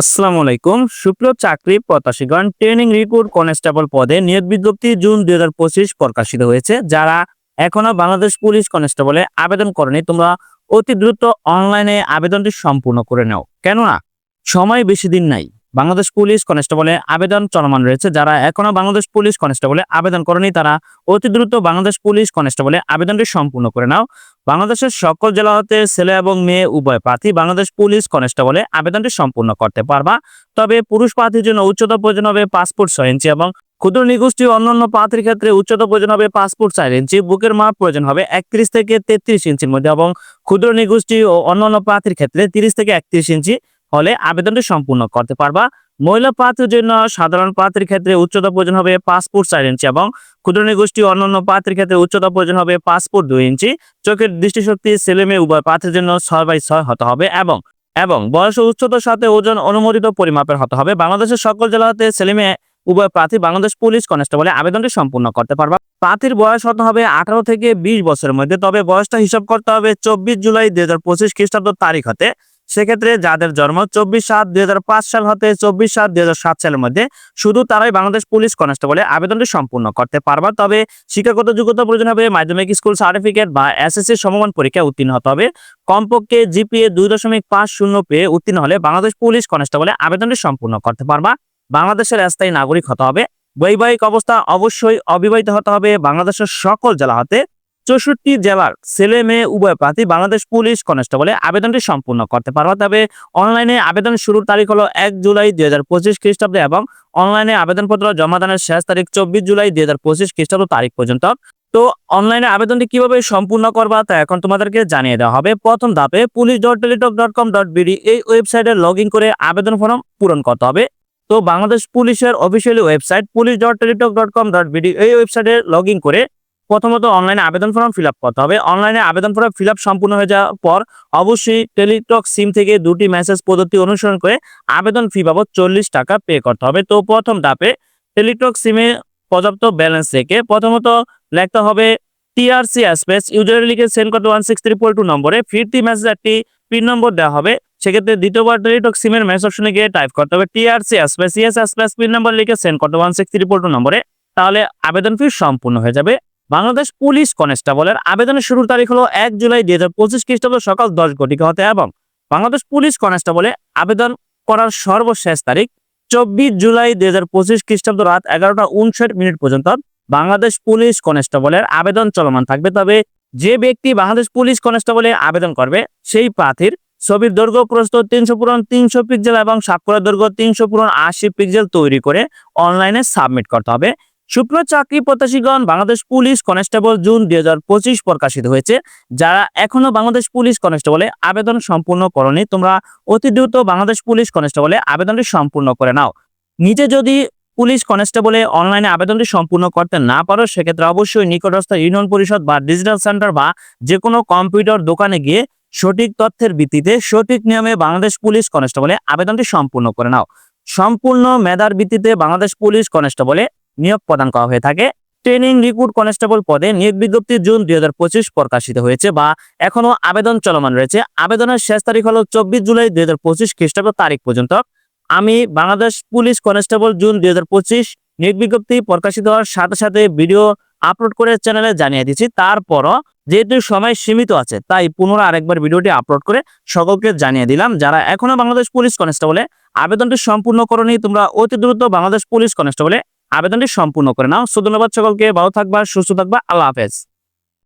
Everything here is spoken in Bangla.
আসসালামু আলাইকুম। সুপ্রিয় চাকরি প্রত্যাশীগণ, ট্রেনিং রিক্রুট কনস্টেবল পদে নিয়োগ বিজ্ঞপ্তি জুন দুই হাজার পঁচিশ প্রকাশিত হয়েছে। যারা এখনও বাংলাদেশ পুলিশ কনস্টেবলে আবেদন করেনি, তোমরা অতি দ্রুত অনলাইনে আবেদনটি সম্পূর্ণ করে নাও। কেননা, সময় বেশি দিন নাই। বাংলাদেশ পুলিশ কনস্টেবলে আবেদন চলমান রয়েছে। যারা এখনও বাংলাদেশ পুলিশ কনস্টেবলে আবেদন করেনি, তারা অতি দ্রুত বাংলাদেশ পুলিশ কনস্টেবলে আবেদনটি সম্পূর্ণ করে নাও। বাংলাদেশের সকল জেলা হতে ছেলে এবং মেয়ে উভয় প্রার্থী বাংলাদেশ পুলিশ কনস্টেবলে আবেদনটি সম্পূর্ণ করতে পারবা। তবে পুরুষ প্রার্থীর জন্য উচ্চতা প্রয়োজন হবে পাসপোর্ট ছয় ইঞ্চি এবং ক্ষুদ্র নিগোষ্ঠী অন্যান্য প্রার্থীর ক্ষেত্রে উচ্চতা প্রয়োজন হবে পাসপোর্ট চার ইঞ্চি। বুকের মাপ প্রয়োজন হবে একত্রিশ থেকে তেত্রিশ ইঞ্চির মধ্যে এবং ক্ষুদ্র নিগোষ্ঠী ও অন্যান্য প্রার্থীর ক্ষেত্রে তিরিশ থেকে একত্রিশ ইঞ্চি। হলে আবেদনটি সম্পূর্ণ করতে পারবা। মহিলা প্রার্থীর জন্য সাধারণ প্রার্থীর ক্ষেত্রে উচ্চতা প্রয়োজন হবে পাসপোর্ট চার ইঞ্চি এবং ক্ষুদ্র নিগোষ্ঠী অন্যান্য প্রার্থীর ক্ষেত্রে উচ্চতা প্রয়োজন হবে পাসপোর্ট দুই ইঞ্চি। চোখের দৃষ্টিশক্তি ছেলে মেয়ে উভয় প্রার্থীর জন্য ছয় বাই ছয় হতে হবে এবং এবং বয়স উচ্চতার সাথে ওজন অনুমোদিত পরিমাপের হতে হবে। বাংলাদেশের সকল জেলাতে ছেলে মেয়ে উভয় প্রার্থী বাংলাদেশ পুলিশ কনস্টেবলে আবেদনটি সম্পূর্ণ করতে পারবা। প্রার্থীর বয়স হতে হবে আঠারো থেকে বিশ বছরের মধ্যে, তবে বয়সটা হিসাব করতে হবে চব্বিশ জুলাই দুই হাজার পঁচিশ খ্রিস্টাব্দ তারিখ হতে। সেক্ষেত্রে যাদের জন্ম চব্বিশ সাত দুই সাল হতে চব্বিশ সাত দুই সালের মধ্যে, শুধু তারাই বাংলাদেশ পুলিশ কনস্টেবলে আবেদনটি সম্পূর্ণ করতে পারবা। তবে শিক্ষাগত যোগ্যতা প্রয়োজন হবে, মাধ্যমিক স্কুল সার্টিফিকেট বা এসএসসি সমমান পরীক্ষায় উত্তীর্ণ হতে হবে। কমপক্ষে জিপিএ দুই দশমিক পাঁচ শূন্য পেয়ে উত্তীর্ণ হলে বাংলাদেশ পুলিশ কনস্টেবলে আবেদনটি সম্পূর্ণ করতে পারবা। বাংলাদেশের স্থায়ী নাগরিক হতে হবে। বৈবাহিক অবস্থা অবশ্যই অবিবাহিত হতে হবে। বাংলাদেশের সকল জেলা হতে চৌষট্টি জেলার ছেলে মেয়ে উভয় প্রার্থী বাংলাদেশ পুলিশ কনস্টেবলে আবেদনটি সম্পূর্ণ করতে পারবে। তবে অনলাইনে আবেদন শুরুর তারিখ হলো এক জুলাই দুই হাজার পঁচিশ খ্রিস্টাব্দে এবং অনলাইনে আবেদনপত্র জমাদানের শেষ তারিখ চব্বিশ জুলাই দুই হাজার পঁচিশ খ্রিস্টাব্দ তারিখ পর্যন্ত। তো অনলাইনে আবেদনটি কীভাবে সম্পূর্ণ করবা তা এখন তোমাদেরকে জানিয়ে দেওয়া হবে। প্রথম ধাপে police dot teletalk dot com dot BD এই ওয়েবসাইটে লগ করে আবেদন ফর্ম পূরণ করতে হবে। তো বাংলাদেশ পুলিশের officially website police dot teletalk dot com dot BD এই ওয়েবসাইটে লগ করে প্রথমত অনলাইনে আবেদন ফর্ম ফিল করতে হবে। অনলাইনে আবেদন ফর্ম ফিল সম্পূর্ণ হয়ে যাওয়ার পর অবশ্যই টেলিটক সিম থেকে দুটি মেসেজ পদ্ধতি অনুসরণ করে আবেদন ফি বাবদ চল্লিশ টাকা পে করতে হবে। তো প্রথম ধাপে টেলিটক সিমে পর্যাপ্ত ব্যালেন্স থেকে প্রথমত লিখতে হবে টিআরসি স্পেস ইউজার লিখে সেন্ড করতে ওয়ান সিক্স ট্রিপল টু নম্বরে, ফিরতি মেসেজ একটি পিন নম্বর দেওয়া হবে। সেক্ষেত্রে দ্বিতীয়বার টেলিটক সিমের মেসেজ অপশনে গিয়ে টাইপ করতে হবে TRC space ES space pin number লিখে সেন্ড করতে ওয়ান সিক্স ট্রিপল টু নম্বরে। তাহলে আবেদন ফি সম্পূর্ণ হয়ে যাবে। বাংলাদেশ পুলিশ কনস্টেবলের আবেদনের শুরুর তারিখ হলো এক জুলাই দুই হাজার পঁচিশ খ্রিস্টাব্দ সকাল দশ ঘটিকা হতে এবং বাংলাদেশ পুলিশ কনস্টেবলে আবেদন করার সর্বশেষ তারিখ চব্বিশ জুলাই দুই হাজার পঁচিশ খ্রিস্টাব্দ রাত এগারোটা উনষাট মিনিট পর্যন্ত বাংলাদেশ পুলিশ কনস্টেবলের আবেদন চলমান থাকবে। তবে যে ব্যক্তি বাংলাদেশ পুলিশ কনস্টেবলে আবেদন করবে, সেই প্রার্থীর ছবির দৈর্ঘ্য প্রস্থ তিনশো পূরণ তিনশো পিক্সেল এবং সাক্ষরের দৈর্ঘ্য তিনশো পূরণ আশি পিক্সেল তৈরি করে অনলাইনে সাবমিট করতে হবে। শুক্র চাকরি প্রত্যাশীগণ বাংলাদেশ পুলিশ কনস্টেবল জুন দুই হাজার পঁচিশ প্রকাশিত হয়েছে। যারা এখনও বাংলাদেশ পুলিশ কনস্টেবলে আবেদন সম্পূর্ণ করনি, তোমরা অতি দ্রুত বাংলাদেশ পুলিশ কনস্টেবলে আবেদনটি সম্পূর্ণ করে নাও। নিজে যদি পুলিশ কনস্টেবলে অনলাইনে আবেদনটি সম্পূর্ণ করতে না পারো, সেক্ষেত্রে অবশ্যই নিকটস্থ ইউনিয়ন পরিষদ বা ডিজিটাল সেন্টার বা যে কোনো কম্পিউটার দোকানে গিয়ে সঠিক তথ্যের ভিত্তিতে সঠিক নিয়মে বাংলাদেশ পুলিশ কনস্টেবলে আবেদনটি সম্পূর্ণ করে নাও। সম্পূর্ণ মেধার ভিত্তিতে বাংলাদেশ পুলিশ কনস্টেবলে নিয়োগ প্রদান করা হয়ে থাকে। ট্রেনিং রিক্রুট কনস্টেবল পদে নিয়োগ বিজ্ঞপ্তি জুন দুই হাজার পঁচিশ প্রকাশিত হয়েছে বা এখনও আবেদন চলমান রয়েছে। আবেদনের শেষ তারিখ হলো চব্বিশ জুলাই দুই হাজার পঁচিশ খ্রিস্টাব্দ তারিখ পর্যন্ত। আমি বাংলাদেশ পুলিশ কনস্টেবল জুন দুই হাজার পঁচিশ নিয়োগ বিজ্ঞপ্তি প্রকাশিত হওয়ার সাথে সাথে ভিডিও আপলোড করে চ্যানেলে জানিয়ে দিচ্ছি। তারপরও যেহেতু সময় সীমিত আছে, তাই পুনরায় আরেকবার ভিডিওটি আপলোড করে সকলকে জানিয়ে দিলাম। যারা এখনও বাংলাদেশ পুলিশ কনস্টেবলে, আবেদনটি সম্পূর্ণ করনি, তোমরা অতি দ্রুত বাংলাদেশ পুলিশ কনস্টেবলে আবেদনটি সম্পূর্ণ করে নাও। সুধন্যবাদ সকলকে ভালো থাকবা সুস্থ থাকবা আল্লাহ হাফেজ।